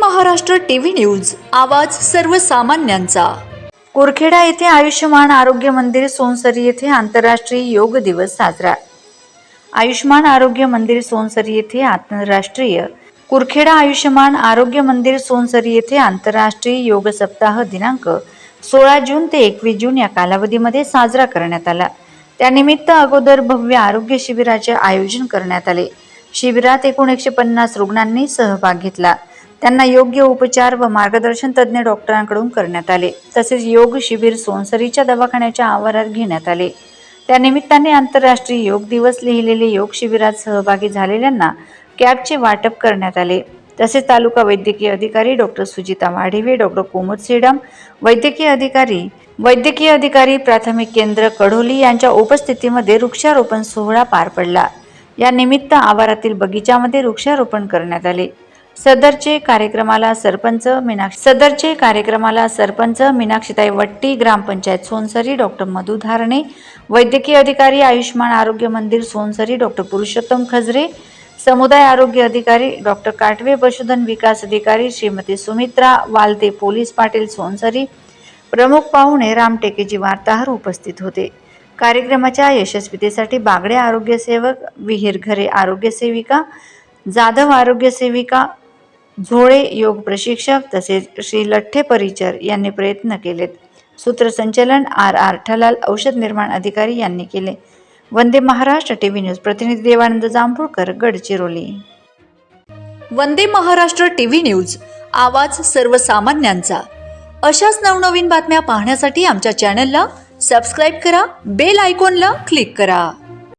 Maharashtra TV news आवाज सर्वसामान्यांचा. कुरखेडा येथे आयुष्यमान आरोग्य मंदिर सोनसरी येथे आंतरराष्ट्रीय योग दिवस साजरा. आयुष्मान आरोग्य मंदिर सोनसरी येथे आंतरराष्ट्रीय. कुरखेडा आयुष्यमान आरोग्य मंदिर सोनसरी येथे आंतरराष्ट्रीय योग सप्ताह दिनांक सोळा जून ते एकवीस जून या कालावधीमध्ये साजरा करण्यात आला. त्यानिमित्त अगोदर भव्य आरोग्य शिबिराचे आयोजन करण्यात आले. शिबिरात एकूण एकशे पन्नास रुग्णांनी सहभाग घेतला. त्यांना योग्य उपचार व मार्गदर्शन तज्ज्ञ डॉक्टरांकडून करण्यात आले. तसेच योग शिबिर सोनसरीच्या दवाखान्याच्या आवारात घेण्यात आले. त्यानिमित्ताने आंतरराष्ट्रीय योग दिवस लिहिलेले योग शिबिरात सहभागी झालेल्यांना कॅबचे वाटप करण्यात आले. तसेच तालुका वैद्यकीय अधिकारी doctor Sujita Wadhive doctor कोमद sedum वैद्यकीय अधिकारी वैद्यकीय अधिकारी प्राथमिक केंद्र कढोली यांच्या उपस्थितीमध्ये वृक्षारोपण सोहळा पार पडला. या निमित्त आवारातील बगीचामध्ये वृक्षारोपण करण्यात आले. सदरचे कार्यक्रमाला सरपंच मीनाक्षी सदरचे कार्यक्रमाला सरपंच मीनाक्षीताई वट्टी ग्रामपंचायत सोनसरी डॉक्टर मधु धारणे वैद्यकीय अधिकारी आयुष्मान आरोग्य मंदिर सोनसरी डॉक्टर पुरुषोत्तम खजरे समुदाय आरोग्य अधिकारी डॉक्टर काटवे पशुधन विकास अधिकारी श्रीमती सुमित्रा वालते पोलीस पाटील सोनसरी प्रमुख पाहुणे रामटेकेजी वार्ताहर उपस्थित होते. कार्यक्रमाच्या यशस्वीतेसाठी बागडे आरोग्य सेवक विहीर घरे आरोग्य सेविका जाधव आरोग्य सेविका झोळे योग प्रशिक्षक तसेच श्री लठ्ठे परिचर यांनी प्रयत्न केलेत. सूत्रसंचलन आर आर ठलाल औषध निर्माण अधिकारी यांनी केले. Vande Maharashtra T V news प्रतिनिधी Devanand Jambhulkar Gadchiroli. Vande Maharashtra T V news आवाज सर्वसामान्यांचा. अशाच नवनवीन बातम्या पाहण्यासाठी आमच्या चॅनलला सबस्क्राईब करा बेल आयकॉनला क्लिक करा.